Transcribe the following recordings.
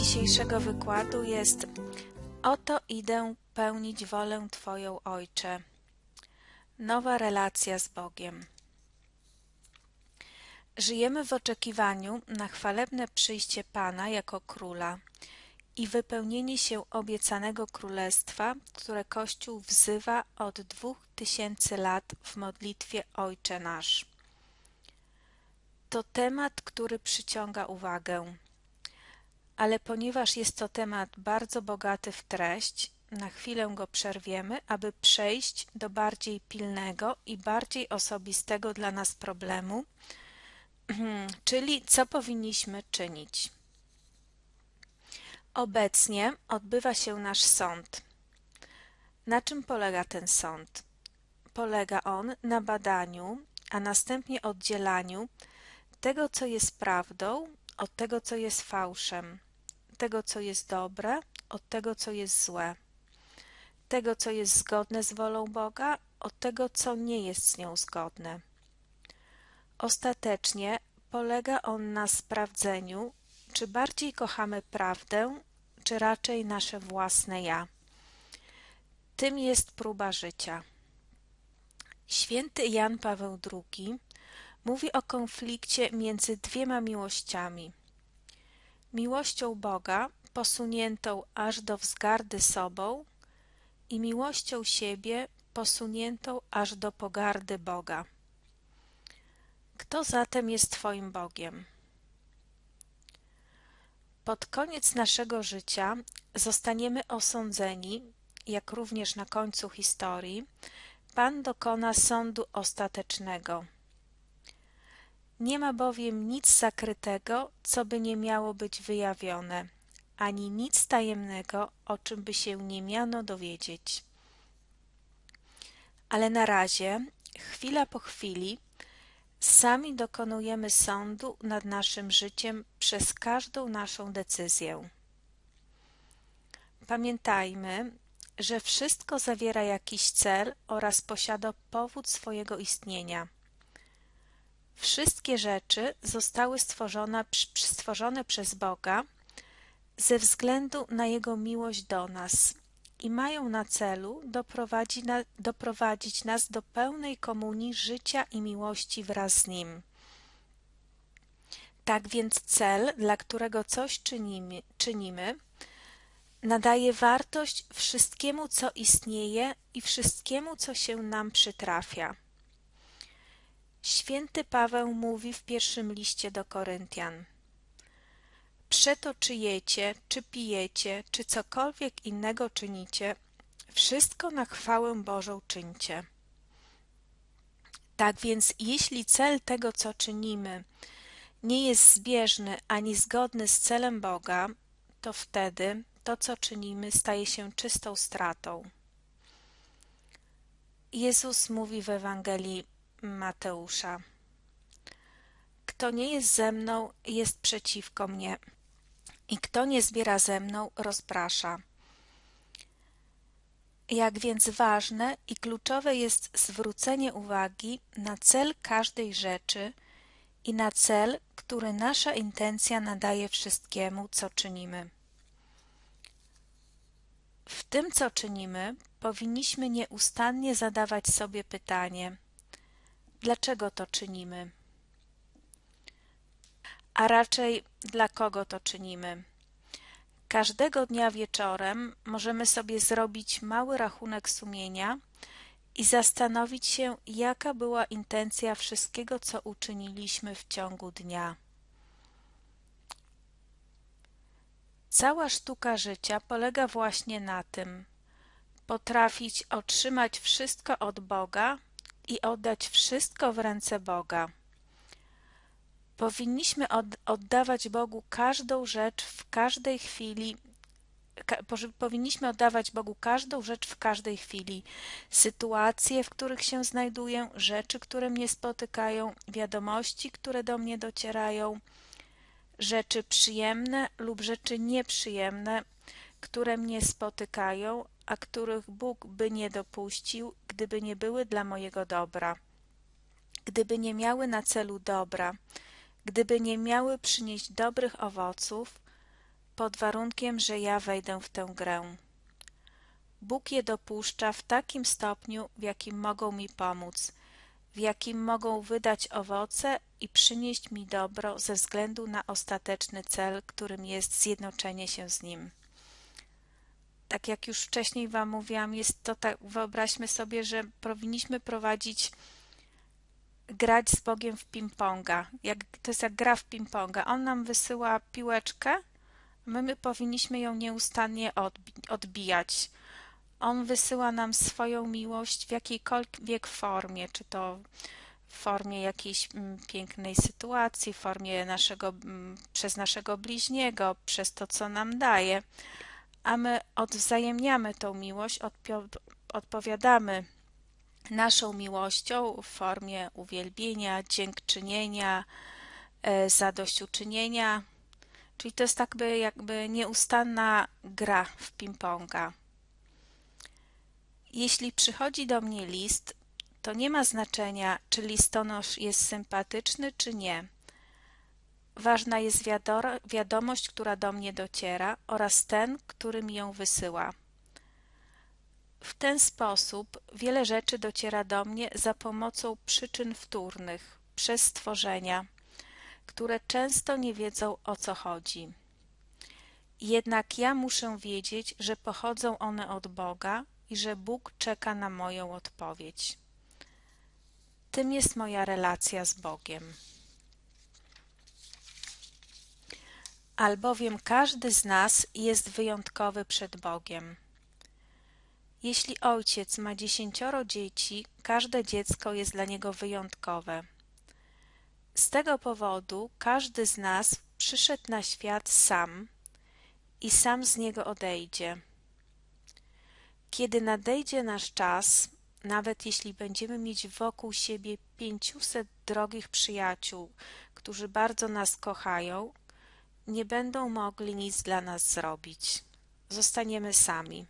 Dzisiejszego wykładu jest Oto idę pełnić wolę Twoją, Ojcze. Nowa relacja z Bogiem. Żyjemy w oczekiwaniu na chwalebne przyjście Pana jako Króla i wypełnienie się obiecanego Królestwa, które Kościół wzywa od dwóch tysięcy lat w modlitwie Ojcze nasz. To temat, który przyciąga uwagę ale ponieważ jest to temat bardzo bogaty w treść, na chwilę go przerwiemy, aby przejść do bardziej pilnego i bardziej osobistego dla nas problemu, czyli co powinniśmy czynić. Obecnie odbywa się nasz sąd. Na czym polega ten sąd? Polega on na badaniu, a następnie oddzielaniu tego, co jest prawdą, od tego, co jest fałszem tego, co jest dobre, od tego, co jest złe, tego, co jest zgodne z wolą Boga, od tego, co nie jest z nią zgodne. Ostatecznie polega on na sprawdzeniu, czy bardziej kochamy prawdę, czy raczej nasze własne ja. Tym jest próba życia. Święty Jan Paweł II mówi o konflikcie między dwiema miłościami – miłością Boga posuniętą aż do wzgardy sobą i miłością siebie posuniętą aż do pogardy Boga. Kto zatem jest Twoim Bogiem? Pod koniec naszego życia zostaniemy osądzeni, jak również na końcu historii, Pan dokona sądu ostatecznego. Nie ma bowiem nic zakrytego, co by nie miało być wyjawione, ani nic tajemnego, o czym by się nie miano dowiedzieć. Ale na razie, chwila po chwili, sami dokonujemy sądu nad naszym życiem przez każdą naszą decyzję. Pamiętajmy, że wszystko zawiera jakiś cel oraz posiada powód swojego istnienia – Wszystkie rzeczy zostały stworzone, stworzone przez Boga ze względu na Jego miłość do nas i mają na celu doprowadzić, na, doprowadzić nas do pełnej komunii życia i miłości wraz z Nim. Tak więc cel, dla którego coś czynimy, czynimy nadaje wartość wszystkiemu, co istnieje i wszystkiemu, co się nam przytrafia. Święty Paweł mówi w pierwszym liście do Koryntian Przeto czy jecie, czy pijecie, czy cokolwiek innego czynicie, wszystko na chwałę Bożą czyńcie. Tak więc jeśli cel tego, co czynimy, nie jest zbieżny ani zgodny z celem Boga, to wtedy to, co czynimy, staje się czystą stratą. Jezus mówi w Ewangelii Mateusza. Kto nie jest ze mną, jest przeciwko mnie, i kto nie zbiera ze mną, rozprasza. Jak więc ważne i kluczowe jest zwrócenie uwagi na cel każdej rzeczy i na cel, który nasza intencja nadaje wszystkiemu, co czynimy. W tym, co czynimy, powinniśmy nieustannie zadawać sobie pytanie – dlaczego to czynimy, a raczej dla kogo to czynimy. Każdego dnia wieczorem możemy sobie zrobić mały rachunek sumienia i zastanowić się, jaka była intencja wszystkiego, co uczyniliśmy w ciągu dnia. Cała sztuka życia polega właśnie na tym potrafić otrzymać wszystko od Boga i oddać wszystko w ręce Boga. Powinniśmy oddawać Bogu każdą rzecz w każdej chwili, powinniśmy oddawać Bogu każdą rzecz w każdej chwili. Sytuacje, w których się znajduję, rzeczy, które mnie spotykają, wiadomości, które do mnie docierają, rzeczy przyjemne lub rzeczy nieprzyjemne, które mnie spotykają, a których Bóg by nie dopuścił, gdyby nie były dla mojego dobra, gdyby nie miały na celu dobra, gdyby nie miały przynieść dobrych owoców, pod warunkiem, że ja wejdę w tę grę. Bóg je dopuszcza w takim stopniu, w jakim mogą mi pomóc, w jakim mogą wydać owoce i przynieść mi dobro ze względu na ostateczny cel, którym jest zjednoczenie się z Nim. Tak jak już wcześniej Wam mówiłam, jest to tak, wyobraźmy sobie, że powinniśmy prowadzić grać z Bogiem w ping-ponga. Jak, to jest jak gra w ping-ponga. On nam wysyła piłeczkę, my, my powinniśmy ją nieustannie odbi odbijać. On wysyła nam swoją miłość w jakiejkolwiek formie, czy to w formie jakiejś mm, pięknej sytuacji, w formie naszego, mm, przez naszego bliźniego, przez to, co nam daje, a my odwzajemniamy tą miłość, odpowiadamy naszą miłością w formie uwielbienia, dziękczynienia, e, zadośćuczynienia. Czyli to jest tak by jakby nieustanna gra w ping-ponga. Jeśli przychodzi do mnie list, to nie ma znaczenia, czy listonosz jest sympatyczny, czy nie. Ważna jest wiadomość, która do mnie dociera oraz ten, który mi ją wysyła. W ten sposób wiele rzeczy dociera do mnie za pomocą przyczyn wtórnych, przez stworzenia, które często nie wiedzą o co chodzi. Jednak ja muszę wiedzieć, że pochodzą one od Boga i że Bóg czeka na moją odpowiedź. Tym jest moja relacja z Bogiem. Albowiem każdy z nas jest wyjątkowy przed Bogiem. Jeśli ojciec ma dziesięcioro dzieci, każde dziecko jest dla niego wyjątkowe. Z tego powodu każdy z nas przyszedł na świat sam i sam z niego odejdzie. Kiedy nadejdzie nasz czas, nawet jeśli będziemy mieć wokół siebie pięciuset drogich przyjaciół, którzy bardzo nas kochają, nie będą mogli nic dla nas zrobić. Zostaniemy sami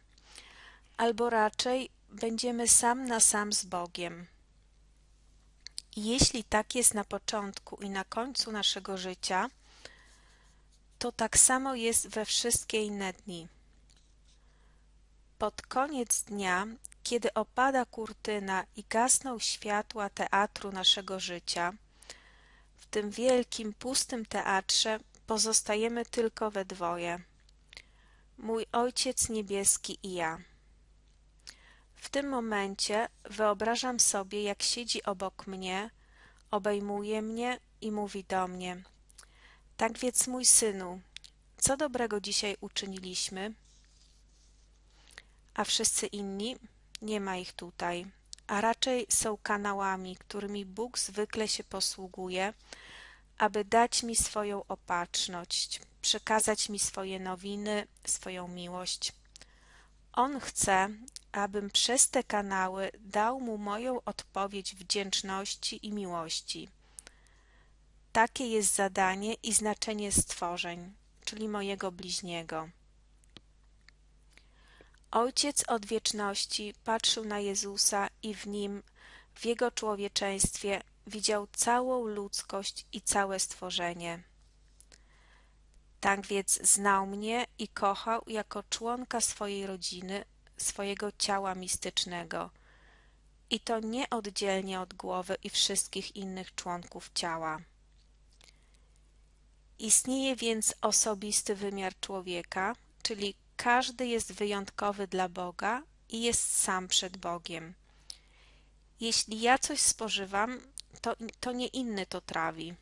albo raczej będziemy sam na sam z Bogiem. I jeśli tak jest na początku i na końcu naszego życia, to tak samo jest we wszystkie inne dni. Pod koniec dnia, kiedy opada kurtyna i gasną światła teatru naszego życia, w tym wielkim, pustym teatrze pozostajemy tylko we dwoje. Mój Ojciec Niebieski i ja. W tym momencie wyobrażam sobie, jak siedzi obok mnie, obejmuje mnie i mówi do mnie: Tak więc, mój synu, co dobrego dzisiaj uczyniliśmy? A wszyscy inni nie ma ich tutaj, a raczej są kanałami, którymi Bóg zwykle się posługuje, aby dać mi swoją opatrzność, przekazać mi swoje nowiny, swoją miłość. On chce, abym przez te kanały dał mu moją odpowiedź wdzięczności i miłości. Takie jest zadanie i znaczenie stworzeń, czyli mojego bliźniego. Ojciec od wieczności patrzył na Jezusa i w nim, w jego człowieczeństwie, widział całą ludzkość i całe stworzenie. Tak więc znał mnie i kochał jako członka swojej rodziny, swojego ciała mistycznego i to nie oddzielnie od głowy i wszystkich innych członków ciała. Istnieje więc osobisty wymiar człowieka, czyli każdy jest wyjątkowy dla Boga i jest sam przed Bogiem. Jeśli ja coś spożywam, to, to nie inny to trawi.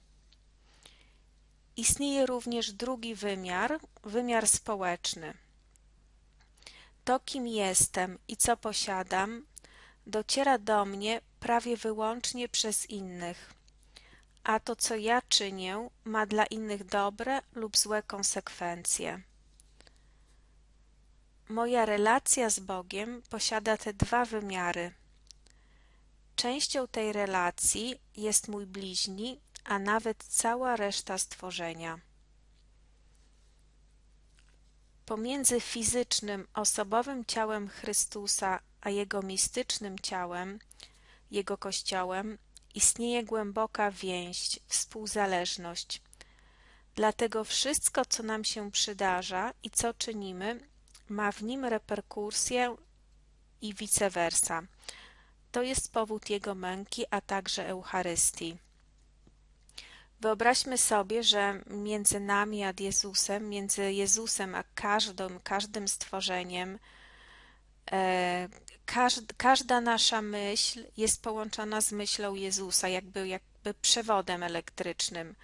Istnieje również drugi wymiar, wymiar społeczny. To, kim jestem i co posiadam, dociera do mnie prawie wyłącznie przez innych, a to, co ja czynię, ma dla innych dobre lub złe konsekwencje. Moja relacja z Bogiem posiada te dwa wymiary. Częścią tej relacji jest mój bliźni, a nawet cała reszta stworzenia. Pomiędzy fizycznym, osobowym ciałem Chrystusa a Jego mistycznym ciałem, Jego Kościołem, istnieje głęboka więź, współzależność. Dlatego wszystko, co nam się przydarza i co czynimy, ma w nim reperkusję i vice versa. To jest powód jego męki, a także Eucharystii. Wyobraźmy sobie, że między nami a Jezusem, między Jezusem a każdym, każdym stworzeniem, e, każda nasza myśl jest połączona z myślą Jezusa, jakby, jakby przewodem elektrycznym.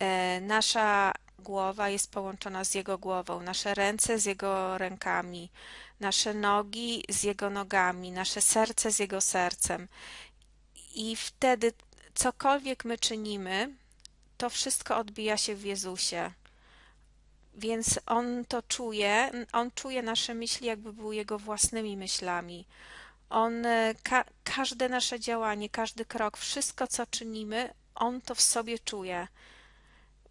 E, nasza głowa jest połączona z Jego głową, nasze ręce z Jego rękami, nasze nogi z Jego nogami, nasze serce z Jego sercem. I wtedy cokolwiek my czynimy, to wszystko odbija się w Jezusie. Więc On to czuje, On czuje nasze myśli, jakby były Jego własnymi myślami. On, e, ka każde nasze działanie, każdy krok, wszystko co czynimy, On to w sobie czuje.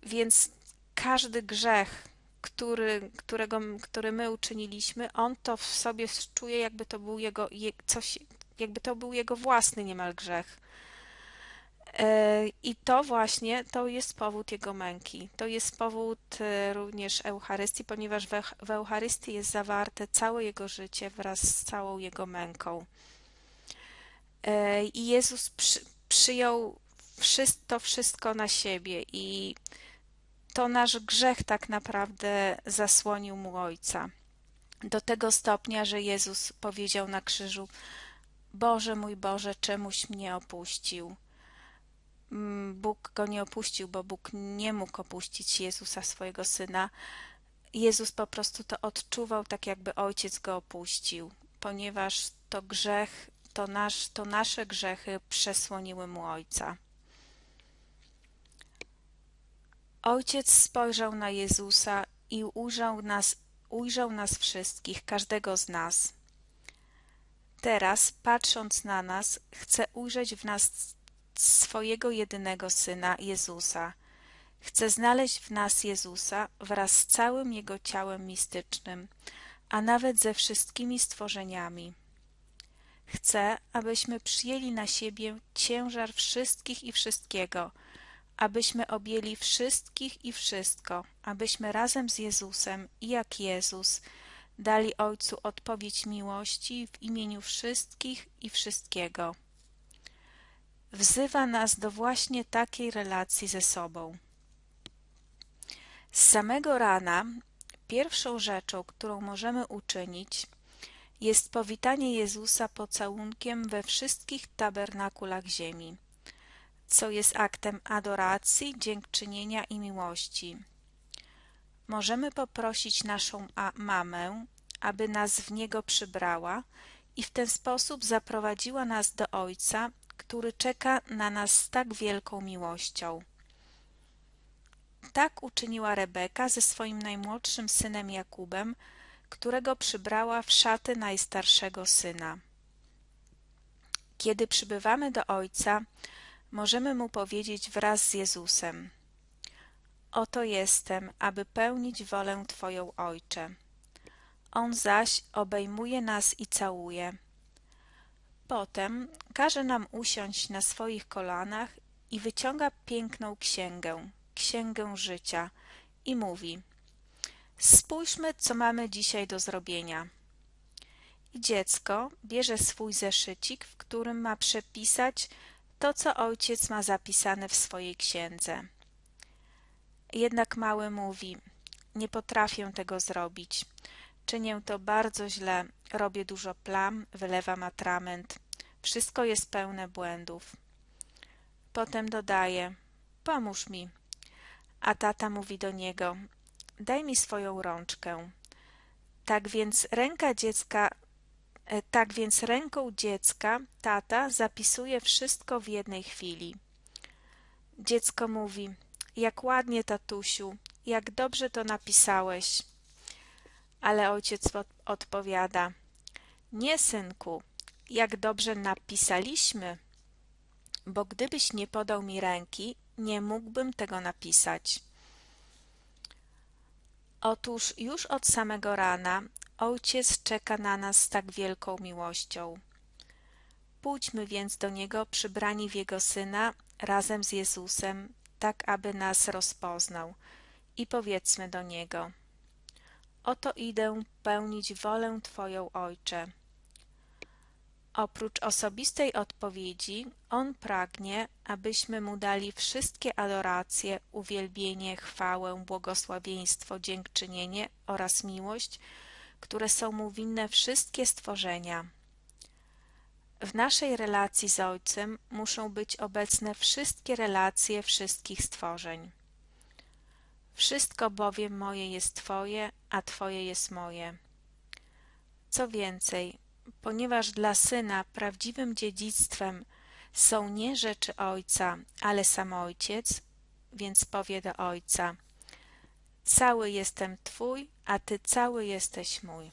Więc każdy grzech, który, którego, który my uczyniliśmy, on to w sobie czuje, jakby to był jego coś, jakby to był jego własny niemal grzech. E, I to właśnie to jest powód jego męki. To jest powód e, również Eucharystii, ponieważ w Eucharystii jest zawarte całe jego życie wraz z całą jego męką. E, I Jezus przy, przyjął to wszystko na siebie i to nasz grzech tak naprawdę zasłonił mu Ojca. Do tego stopnia, że Jezus powiedział na krzyżu: Boże mój Boże, czemuś mnie opuścił. Mm, Bóg go nie opuścił, bo Bóg nie mógł opuścić Jezusa, swojego syna. Jezus po prostu to odczuwał, tak jakby ojciec go opuścił, ponieważ to grzech, to, nasz, to nasze grzechy przesłoniły mu ojca. Ojciec spojrzał na Jezusa i ujrzał nas, ujrzał nas wszystkich, każdego z nas. Teraz, patrząc na nas, chce ujrzeć w nas swojego jedynego Syna, Jezusa. Chce znaleźć w nas Jezusa wraz z całym Jego ciałem mistycznym, a nawet ze wszystkimi stworzeniami. Chce, abyśmy przyjęli na siebie ciężar wszystkich i wszystkiego – abyśmy objęli wszystkich i wszystko, abyśmy razem z Jezusem i jak Jezus dali Ojcu odpowiedź miłości w imieniu wszystkich i wszystkiego. Wzywa nas do właśnie takiej relacji ze sobą. Z samego rana pierwszą rzeczą, którą możemy uczynić, jest powitanie Jezusa pocałunkiem we wszystkich tabernakulach ziemi co jest aktem adoracji, dziękczynienia i miłości. Możemy poprosić naszą mamę, aby nas w niego przybrała i w ten sposób zaprowadziła nas do Ojca, który czeka na nas z tak wielką miłością. Tak uczyniła Rebeka ze swoim najmłodszym synem Jakubem, którego przybrała w szaty najstarszego syna. Kiedy przybywamy do Ojca, możemy mu powiedzieć wraz z Jezusem: Oto jestem, aby pełnić wolę Twoją, Ojcze. On zaś obejmuje nas i całuje. Potem każe nam usiąść na swoich kolanach i wyciąga piękną księgę, księgę życia, i mówi: Spójrzmy, co mamy dzisiaj do zrobienia. I dziecko bierze swój zeszycik, w którym ma przepisać, to, co ojciec ma zapisane w swojej księdze. Jednak mały mówi: Nie potrafię tego zrobić. Czynię to bardzo źle, robię dużo plam, wylewam atrament. Wszystko jest pełne błędów. Potem dodaje: Pomóż mi. A tata mówi do niego: Daj mi swoją rączkę. Tak więc ręka dziecka tak więc ręką dziecka tata zapisuje wszystko w jednej chwili. Dziecko mówi: Jak ładnie, tatusiu, jak dobrze to napisałeś. Ale ojciec odpowiada: Nie, synku, jak dobrze napisaliśmy, bo gdybyś nie podał mi ręki, nie mógłbym tego napisać. Otóż już od samego rana Ojciec czeka na nas z tak wielką miłością. Pójdźmy więc do Niego przybrani w Jego Syna razem z Jezusem tak aby nas rozpoznał. I powiedzmy do Niego: Oto idę pełnić wolę Twoją, Ojcze. Oprócz osobistej odpowiedzi, On pragnie, abyśmy Mu dali wszystkie adoracje, uwielbienie, chwałę, błogosławieństwo, dziękczynienie oraz miłość, które są Mu winne wszystkie stworzenia. W naszej relacji z Ojcem muszą być obecne wszystkie relacje wszystkich stworzeń. Wszystko bowiem moje jest Twoje, a Twoje jest moje. Co więcej, ponieważ dla syna prawdziwym dziedzictwem są nie rzeczy ojca, ale sam ojciec, więc powie do ojca: Cały jestem twój, a ty cały jesteś mój.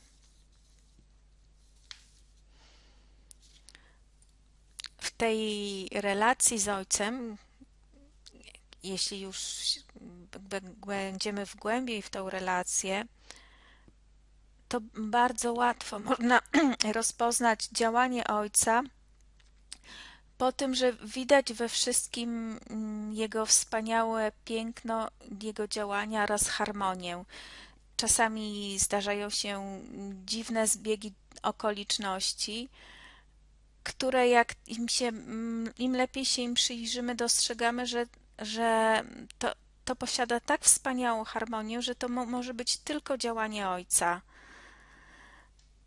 W tej relacji z ojcem, jeśli już będziemy w głębiej w tą relację, to bardzo łatwo można rozpoznać działanie Ojca po tym, że widać we wszystkim mm, Jego wspaniałe piękno, Jego działania oraz harmonię. Czasami zdarzają się dziwne zbiegi okoliczności, które jak im, się, mm, im lepiej się im przyjrzymy, dostrzegamy, że, że to, to posiada tak wspaniałą harmonię, że to mo może być tylko działanie Ojca.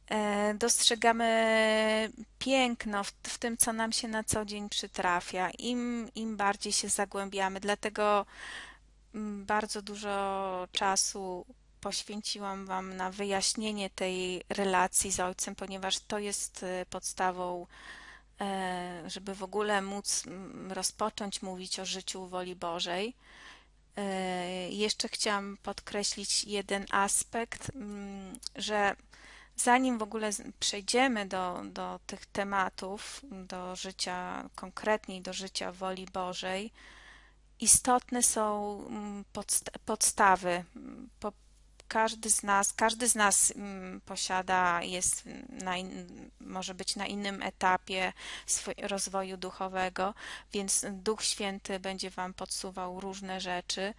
E, dostrzegamy piękno w, w, tym, co nam się na co dzień przytrafia. Im, im bardziej się zagłębiamy, dlatego mm, bardzo dużo czasu poświęciłam Wam na wyjaśnienie tej relacji z Ojcem, ponieważ to jest e, podstawą, e, żeby w ogóle móc mm, rozpocząć mówić o życiu woli Bożej. Jeszcze chciałam podkreślić jeden aspekt, mm, że zanim w ogóle przejdziemy do, do tych tematów, do życia konkretniej, do życia woli Bożej, istotne są mm, podstawy. Po, każdy z nas, każdy z nas mm, posiada, jest na in, może być na innym etapie rozwoju duchowego, więc Duch Święty będzie Wam podsuwał różne rzeczy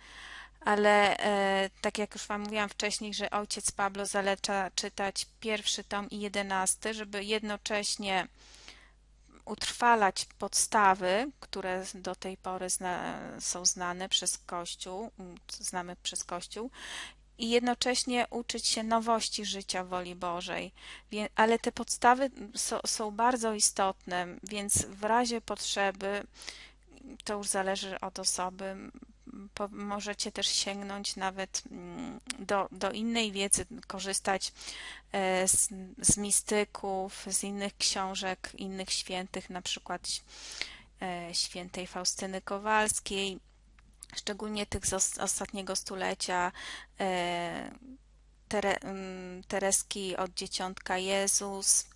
ale e, tak jak już Wam mówiłam wcześniej, że ojciec Pablo zaleca czytać pierwszy tom i jedenasty, żeby jednocześnie utrwalać podstawy, które do tej pory zna, są znane przez Kościół, znamy przez Kościół, i jednocześnie uczyć się nowości życia woli Bożej. Ale te podstawy są bardzo istotne, więc w razie potrzeby, to już zależy od osoby, możecie też sięgnąć nawet mm, do, do innej wiedzy, korzystać e, z, z mistyków, z innych książek, innych świętych, na przykład e, świętej Faustyny Kowalskiej, szczególnie tych z ostatniego stulecia, e, mm, Tereski od Dzieciątka Jezus,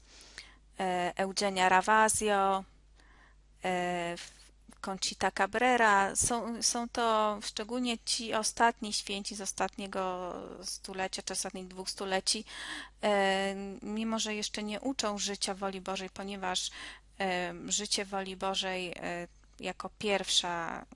Eugenia Ravazio, Conchita Cabrera. Są, są to szczególnie ci ostatni święci z ostatniego stulecia, czy ostatnich dwóch stuleci, e, mimo że jeszcze nie uczą życia woli Bożej, ponieważ e, życie woli Bożej e, jako pierwsza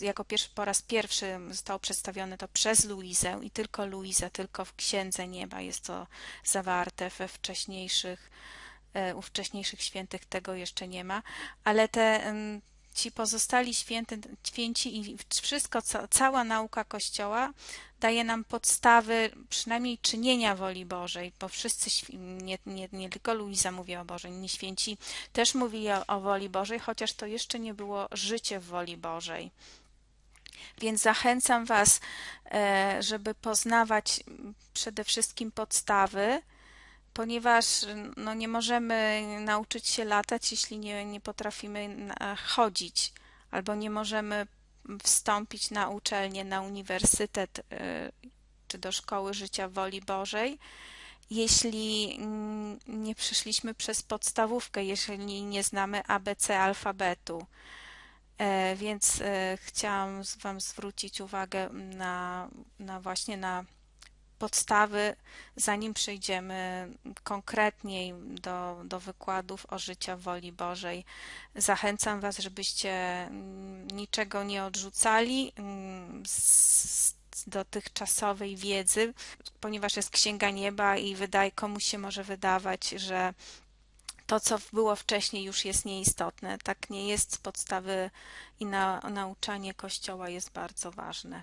jako pierwszy, po raz pierwszy zostało przedstawione to przez Luizę i tylko Luizę, tylko w Księdze Nieba jest to zawarte we wcześniejszych u wcześniejszych świętych tego jeszcze nie ma, ale te ci pozostali święty, święci i wszystko, cała nauka Kościoła daje nam podstawy przynajmniej czynienia woli Bożej, bo wszyscy, nie, nie, nie tylko Luiza mówi o Bożej, inni święci też mówili o, o woli Bożej, chociaż to jeszcze nie było życie w woli Bożej. Więc zachęcam Was, e, żeby poznawać przede wszystkim podstawy, ponieważ no, nie możemy nauczyć się latać, jeśli nie, nie potrafimy chodzić, albo nie możemy wstąpić na uczelnię, na uniwersytet y, czy do szkoły życia woli Bożej, jeśli nie przeszliśmy przez podstawówkę, jeżeli nie znamy ABC alfabetu. E, więc e, chciałam Wam zwrócić uwagę na, na właśnie na podstawy, zanim przejdziemy konkretniej do, do wykładów o życia w woli Bożej. Zachęcam Was, żebyście mm, niczego nie odrzucali mm, z dotychczasowej wiedzy, ponieważ jest Księga Nieba i wydaje, komuś się może wydawać, że to, co było wcześniej, już jest nieistotne. Tak nie jest. Podstawy i na, nauczanie Kościoła jest bardzo ważne.